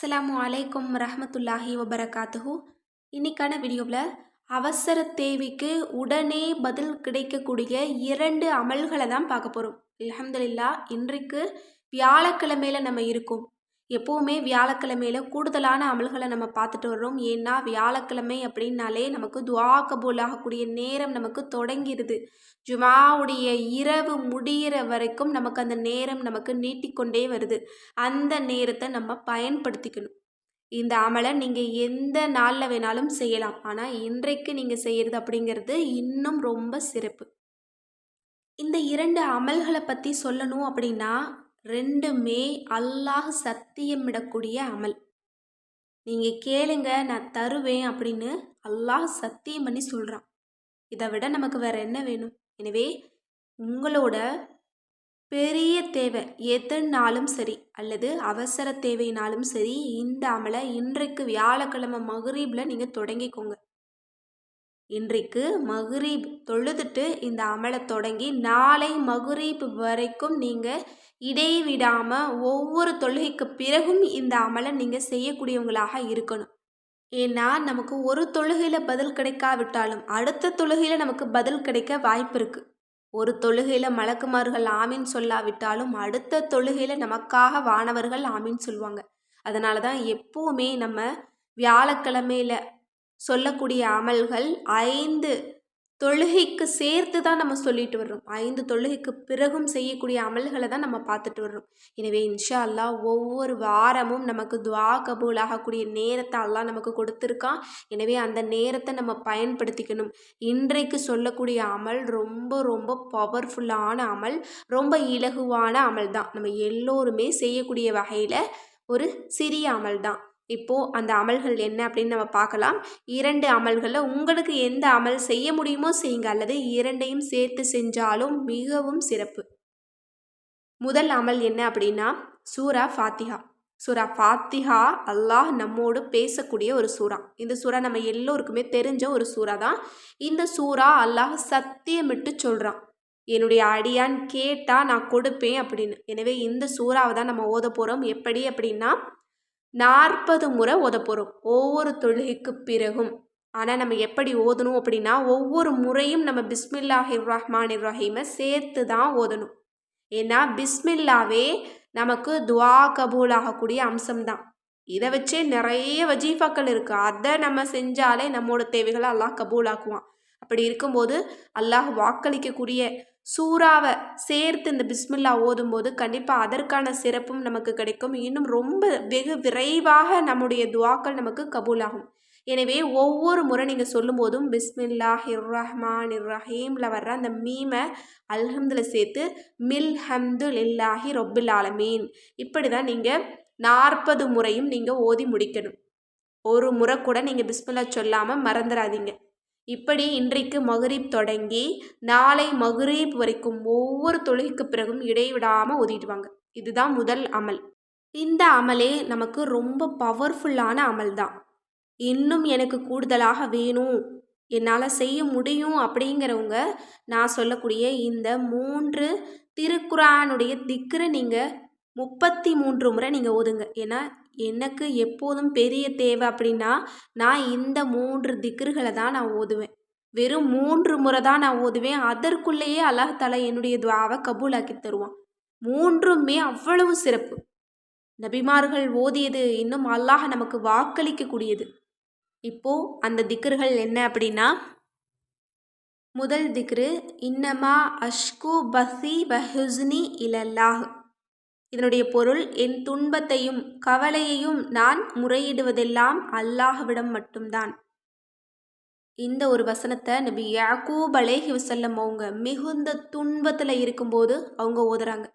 அஸ்ஸலாமு அலைக்கும் ரஹமத்துல்லாஹி வபரகாத்துஹூ. இன்னைக்கான வீடியோவில் அவசர தேவைக்கு உடனே பதில் கிடைக்கக்கூடிய இரண்டு அமல்களை தான் பார்க்க போகிறோம் அலமதுல்லா இன்றைக்கு வியாழக்கிழமையில் நம்ம இருக்கோம். எப்போவுமே வியாழக்கிழமையில கூடுதலான அமல்களை நம்ம பார்த்துட்டு வர்றோம். ஏன்னா வியாழக்கிழமை அப்படின்னாலே நமக்கு துவா கபூல் ஆகக்கூடிய நேரம் நமக்கு தொடங்கிடுது ஜுமாவுடைய இரவு முடிகிற வரைக்கும் நமக்கு அந்த நேரம் நமக்கு நீட்டிக்கொண்டே வருது. அந்த நேரத்தை நம்ம பயன்படுத்திக்கணும். இந்த அமலை நீங்கள் எந்த நாளில் வேணாலும் செய்யலாம். ஆனால் இன்றைக்கு நீங்கள் செய்கிறது அப்படிங்கிறது இன்னும் ரொம்ப சிறப்பு. இந்த இரண்டு அமல்களை பற்றி சொல்லணும் அப்படின்னா ரெண்டுமே அல்லாஹ் சத்தியமிடக்கூடிய அமல். நீங்கள் கேளுங்க நான் தருவேன் அப்படின்னு அல்லாஹ் சத்தியம் பண்ணி சொல்கிறான் இதை விட நமக்கு வேற என்ன வேணும்? எனவே உங்களோட பெரிய தேவை எதுனாலும் சரி அல்லது அவசர தேவைனாலும் சரி இந்த அமலை இன்றைக்கு வியாழக்கிழமை மகரீபில் நீங்கள் தொடங்கிக்கோங்க. இன்றைக்கு மகுரீப் தொழுதுட்டு இந்த அமலை தொடங்கி நாளை மகுரீப் வரைக்கும் நீங்கள் இடைவிடாமல் ஒவ்வொரு தொழுகைக்கு பிறகும் இந்த அமலை நீங்கள் செய்யக்கூடியவங்களாக இருக்கணும். ஏன்னா நமக்கு ஒரு தொழுகையில் பதில் கிடைக்காவிட்டாலும் அடுத்த தொழுகையில் நமக்கு பதில் கிடைக்க வாய்ப்பு இருக்குது ஒரு தொழுகையில் மலக்குமார்கள் ஆமீன் சொல்லாவிட்டாலும் அடுத்த தொழுகையில் நமக்காக வானவர்கள் ஆமின் சொல்லுவாங்க. அதனால தான் எப்போவுமே நம்ம வியாழக்கிழமையில் சொல்லக்கூடிய அமல்கள் ஐந்து தொழுகைக்கு சேர்த்து தான் நம்ம சொல்லிட்டு வர்றோம். ஐந்து தொழுகைக்கு பிறகும் செய்யக்கூடிய அமல்களை தான் நம்ம பார்த்துட்டு வர்றோம். எனவே இன்ஷா அல்லா ஒவ்வொரு வாரமும் நமக்கு துவா கபூல் ஆகக்கூடிய நேரத்தை அல்லா நமக்கு கொடுத்துருக்கான். எனவே அந்த நேரத்தை நம்ம பயன்படுத்திக்கணும். இன்றைக்கு சொல்லக்கூடிய அமல் ரொம்ப ரொம்ப பவர்ஃபுல்லான அமல் ரொம்ப இலகுவான அமல் தான். நம்ம எல்லோருமே செய்யக்கூடிய வகையில் ஒரு சிறிய அமல் தான். இப்போது அந்த அமல்கள் என்ன அப்படின்னு நம்ம பார்க்கலாம். இரண்டு அமல்களில் உங்களுக்கு எந்த அமல் செய்ய முடியுமோ செய்யுங்க. அல்லது இரண்டையும் சேர்த்து செஞ்சாலும் மிகவும் சிறப்பு. முதல் அமல் என்ன அப்படின்னா சூரா ஃபாத்திஹா. சூரா ஃபாத்திஹா அல்லாஹ் நம்மோடு பேசக்கூடிய ஒரு சூறா. இந்த சூறா நம்ம எல்லோருக்குமே தெரிஞ்ச ஒரு சூறா தான். இந்த சூறா அல்லாஹ் சத்தியமிட்டு சொல்கிறான் என்னுடைய அடியான் கேட்டால் நான் கொடுப்பேன் அப்படின்னு. எனவே இந்த சூறாவை தான் நம்ம ஓத போகிறோம் எப்படி அப்படின்னா நாற்பது முறை ஓத போகிறோம் ஒவ்வொரு தொழுகைக்கு பிறகும். ஆனால் நம்ம எப்படி ஓதணும் அப்படின்னா ஒவ்வொரு முறையும் நம்ம பிஸ்மில்லாஹி ரஹ்மான் ரஹீமை சேர்த்து தான் ஓதணும். ஏன்னா பிஸ்மில்லாவே நமக்கு துவா கபூல் ஆகக்கூடிய அம்சம்தான் இதை வச்சே நிறைய வஜீஃபாக்கள் இருக்குது அதை நம்ம செஞ்சாலே நம்மளோட தேவைகளை அல்லாஹ் கபூலாக்குவான். அப்படி இருக்கும்போது அல்லாஹ் வாக்களிக்கக்கூடிய சூறாவை சேர்த்து இந்த பிஸ்மில்லா ஓதும்போது கண்டிப்பாக அதற்கான சிறப்பும் நமக்கு கிடைக்கும். இன்னும் ரொம்ப வெகு விரைவாக நம்முடைய துவாக்கள் நமக்கு கபூலாகும். எனவே ஒவ்வொரு முறை நீங்கள் சொல்லும்போதும் பிஸ்மில்லா ஹிர் ரஹ்மான் இர் ரஹீமில் வர்ற அந்த மீமை அல்ஹம்துல சேர்த்து மில் ஹம்து லில்லாஹி ரொப்பில் ஆலமீன். இப்படி தான் நீங்கள் நாற்பது முறையும் நீங்கள் ஓதி முடிக்கணும். ஒரு முறை கூட நீங்கள் பிஸ்மில்லா சொல்லாமல் மறந்துடாதீங்க இப்படி இன்றைக்கு மகுரீப் தொடங்கி நாளை மகுரீப் வரைக்கும் ஒவ்வொரு தொழுகைக்கு பிறகும் இடைவிடாமல் ஓதிடுவாங்க இதுதான் முதல் அமல். இந்த அமலே நமக்கு ரொம்ப பவர்ஃபுல்லான அமல் தான். இன்னும் எனக்கு கூடுதலாக வேணும். என்னால் செய்ய முடியும் அப்படிங்கிறவங்க நான் சொல்லக்கூடிய இந்த மூன்று திருக்குறானுடைய திக்கரை நீங்கள் முப்பத்தி மூன்று முறை நீங்கள் ஓதுங்க. ஏன்னா எனக்கு எப்போதும் பெரிய தேவை அப்படின்னா நான் இந்த மூன்று திக்ருகளை தான் நான் ஓதுவேன். வெறும் மூன்று முறை தான் நான் ஓதுவேன். அதற்குள்ளேயே அல்லாஹாலா என்னுடைய துவாவை கபூலாக்கி தருவான். மூன்றுமே அவ்வளவு சிறப்பு. நபிமார்கள் ஓதியது இன்னும் அல்லாஹ் நமக்கு வாக்களிக்கக்கூடியது. இப்போ அந்த திக்ருகள் என்ன அப்படின்னா முதல் திக்ரு இன்னமா அஷ்கு பசி வஹுஸ்னி இலல்லாஹ் இதனுடைய பொருள் என் துன்பத்தையும் கவலையையும் நான் முறையிடுவதெல்லாம் அல்லாஹ்விடம் மட்டும்தான். இந்த ஒரு வசனத்தை நபி யாக்கூப் அலேஹி வசல்லம் அவங்க மிகுந்த துன்பத்தில் இருக்கும்போது அவங்க ஓதுறாங்க.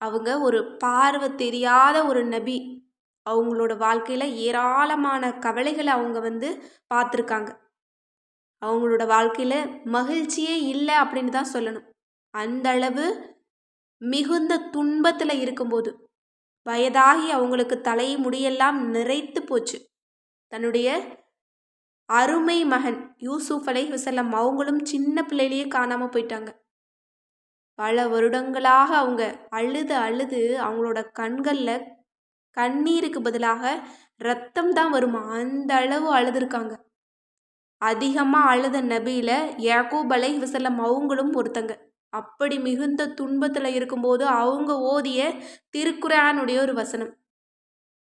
அவங்க ஒரு பார்வை தெரியாத ஒரு நபி. அவங்களோட வாழ்க்கையில் ஏராளமான கவலைகளை அவங்க வந்து பார்த்துருக்காங்க. அவங்களோட வாழ்க்கையில் மகிழ்ச்சியே இல்லை அப்படின்னு தான் சொல்லணும். அந்த அளவு மிகுந்த துன்பத்தில் இருக்கும்போது வயதாகி அவங்களுக்கு தலை முடியெல்லாம் நிறைத்து போச்சு. தன்னுடைய அருமை மகன் யூசுஃப் அலை வசல்லம் அவங்களும் சின்ன பிள்ளையிலேயே காணாமல் போயிட்டாங்க. பல வருடங்களாக அவங்க அழுது அழுது அவங்களோட கண்களில் கண்ணீருக்கு பதிலாக ரத்தம் தான் வருமா? அந்த அளவு அழுதுருக்காங்க. அதிகமாக அழுத நபியில் யாக்கூப் அலை வசல்லம் அவங்களும் ஒருத்தங்க. அப்படி மிகுந்த துன்பத்தில் இருக்கும்போது அவங்க ஓதிய திருக்குறானுடைய ஒரு வசனம்.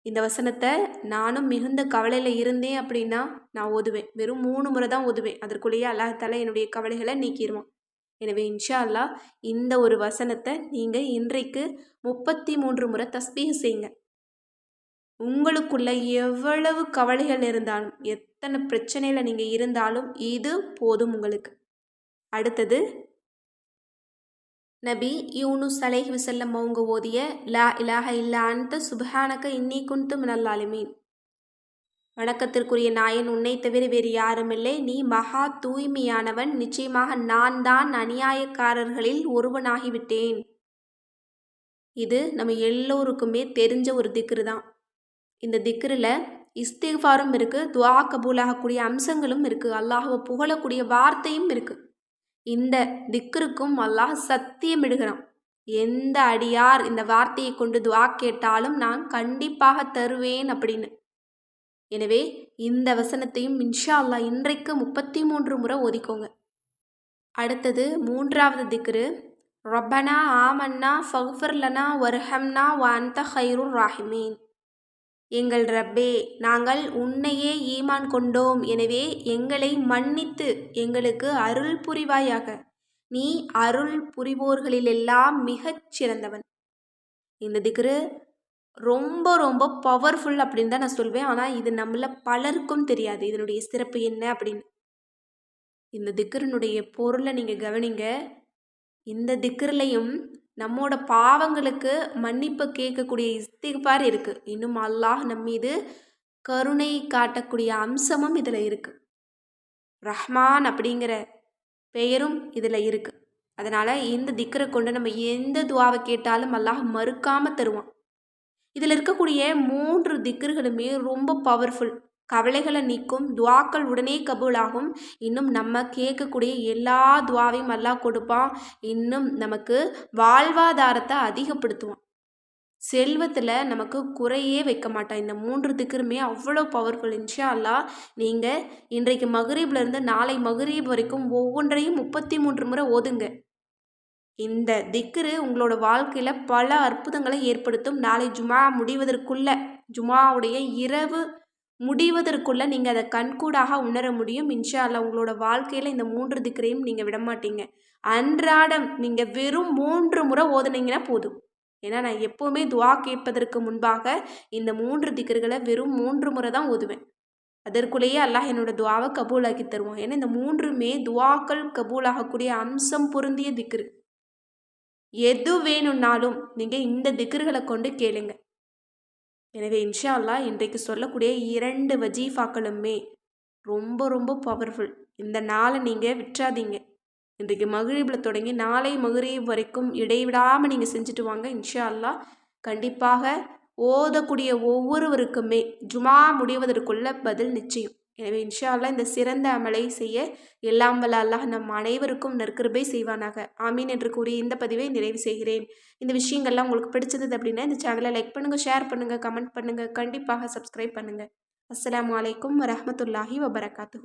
இந்த வசனத்தை நானும் மிகுந்த கவலையில் இருந்தேன் அப்படின்னா நான் ஓதுவேன். வெறும் மூணு முறை தான் ஓதுவேன். அதற்குள்ளேயே அல்லாஹால என்னுடைய கவலைகளை நீக்கிடுவான் எனவே இன்ஷா அல்லா இந்த ஒரு வசனத்தை நீங்கள் இன்றைக்கு முப்பத்தி மூன்று முறை தஸ்பீக செய்யுங்க உங்களுக்குள்ள எவ்வளவு கவலைகள் இருந்தாலும் எத்தனை பிரச்சனையில் நீங்கள் இருந்தாலும் இது போதும் உங்களுக்கு. அடுத்தது நபி யூனுஸ் அலைஹி வசல்லம் அவங்க ஓதிய லா இலாஹ இல்லா அந்த சுபஹானக இன்னி குந்து மினல்லாலுமீன் வணக்கத்திற்குரிய நாயன் உன்னை தவிர வேறு யாருமில்லை. நீ மகா தூய்மையானவன். நிச்சயமாக நான் தான் அநியாயக்காரர்களில் ஒருவனாகிவிட்டேன். இது நம்ம எல்லோருக்குமே தெரிஞ்ச ஒரு திக்ரு தான். இந்த திக்ரில் இஸ்திஃபாரும் இருக்குது துவா கபூலாகக்கூடிய அம்சங்களும் இருக்குது அல்லாஹுவை புகழக்கூடிய வார்த்தையும் இருக்குது இந்த திக்ருக்கும் அல்லாஹ் சத்தியமிடுகிறான் எந்த அடியார் இந்த வார்த்தையை கொண்டு துவா கேட்டாலும் நான் கண்டிப்பாக தருவேன் அப்படின்னு. எனவே இந்த வசனத்தையும் இன்ஷா அல்லா இன்றைக்கு முப்பத்தி மூன்று முறை ஒதுக்கோங்க அடுத்தது மூன்றாவது திக்ரு ரப்பனா ஆமன்னா ஃபஃபர்லனா வர்ஹம்னா வாந்த ஹைருர் ராஹிமீன். எங்கள் ரப்பே நாங்கள் உன்னையே ஈமான் கொண்டோம். எனவே எங்களை மன்னித்து எங்களுக்கு அருள் புரிவாயாக. நீ அருள் புரிவோர்களிலெல்லாம் மிகச் சிறந்தவன். இந்த திக்ரு ரொம்ப ரொம்ப பவர்ஃபுல் அப்படின்னு தான் நான் சொல்வேன். ஆனால் இது நம்மள பலருக்கும் தெரியாது. இதனுடைய சிறப்பு என்ன அப்படின்னு. இந்த திக்கருனுடைய பொருளை நீங்கள் கவனிங்க. இந்த திக்கர்லையும் நம்மோட பாவங்களுக்கு மன்னிப்பு கேட்கக்கூடிய இஸ்திகார் இருக்குது இன்னும் அல்லாஹ் நம்மீது கருணை காட்டக்கூடிய அம்சமும் இதில் இருக்குது ரஹ்மான் அப்படிங்கிற பெயரும் இதில் இருக்குது அதனால் இந்த திக்கரை கொண்டு நம்ம எந்த துவாவை கேட்டாலும் அல்லாஹ் மறுக்காமல் தருவான். இதில் இருக்கக்கூடிய மூன்று திக்கர்களுமே ரொம்ப பவர்ஃபுல் கவலைகளை நீக்கும் துவாக்கள் உடனே கபூலாகும். இன்னும் நம்ம கேட்கக்கூடிய எல்லா துவாவையும் அல்லாஹ் கொடுப்பான். இன்னும் நமக்கு வாழ்வாதாரத்தை அதிகப்படுத்துவான். செல்வத்தில் நமக்கு குறையே வைக்க மாட்டான். இந்த மூன்று திக்கருமே அவ்வளோ பவர்ஃபுல் இன்ஷா அல்லா நீங்கள் இன்றைக்கு மகரீப்லேருந்து நாளை மகரீப் வரைக்கும் ஒவ்வொன்றையும் முப்பத்தி மூன்று முறை ஓதுங்க. இந்த திக்ரு உங்களோட வாழ்க்கையில் பல அற்புதங்களை ஏற்படுத்தும். நாளை ஜுமா முடிவதற்குள்ள ஜுமாவுடைய இரவு முடிவதற்குள்ளே நீங்கள் அதை கண்கூடாக உணர முடியும். இன்ஷா அல்லா உங்களோட வாழ்க்கையில் இந்த மூன்று திக்கரையும் நீங்கள் விடமாட்டீங்க அன்றாடம் நீங்கள் வெறும் மூன்று முறை ஓதுனீங்கன்னா போதும். ஏன்னா நான் எப்போவுமே துவா கேட்பதற்கு முன்பாக இந்த மூன்று திக்கர்களை வெறும் மூன்று முறை தான் ஓதுவேன். அதற்குள்ளேயே அல்லாஹ் என்னோட துவாவை கபூலாக்கி தருவான். ஏன்னா இந்த மூன்றுமே துவாக்கள் கபூலாகக்கூடிய அம்சம் பொருந்திய திக்ரு. எது வேணும்னாலும் நீங்கள் இந்த திக்ருகளை கொண்டு கேளுங்கள் எனவே இன்ஷா அல்லா இன்றைக்கு சொல்லக்கூடிய இரண்டு வஜீஃபாக்களுமே ரொம்ப ரொம்ப பவர்ஃபுல் இந்த நாளை நீங்கள் விற்றாதீங்க. இன்றைக்கு மகிழ்வில் தொடங்கி நாளை மகிழீப் வரைக்கும் இடைவிடாமல் நீங்கள் செஞ்சுட்டு வாங்க. இன்ஷா அல்லா கண்டிப்பாக ஓதக்கூடிய ஒவ்வொருவருக்குமே ஜுமா முடிவதற்குள்ள பதில் நிச்சயம். எனவே இன்ஷா அல்லா இந்த சிறந்த அமலை செய்ய எல்லாம் வல்ல அல்லாஹ் நம் அனைவருக்கும் நற்கிருபை செய்வானாக. ஆமீன் என்று கூறி இந்த பதிவை நிறைவு செய்கிறேன். இந்த விஷயங்கள்லாம் உங்களுக்கு பிடிச்சது அப்படின்னா இந்த சேனலை லைக் பண்ணுங்கள் ஷேர் பண்ணுங்கள் கமெண்ட் பண்ணுங்கள் கண்டிப்பாக சப்ஸ்கிரைப் பண்ணுங்கள் அஸ்லாம் வலைக்கம் வரமத்துல்லாஹி வபரகாத்து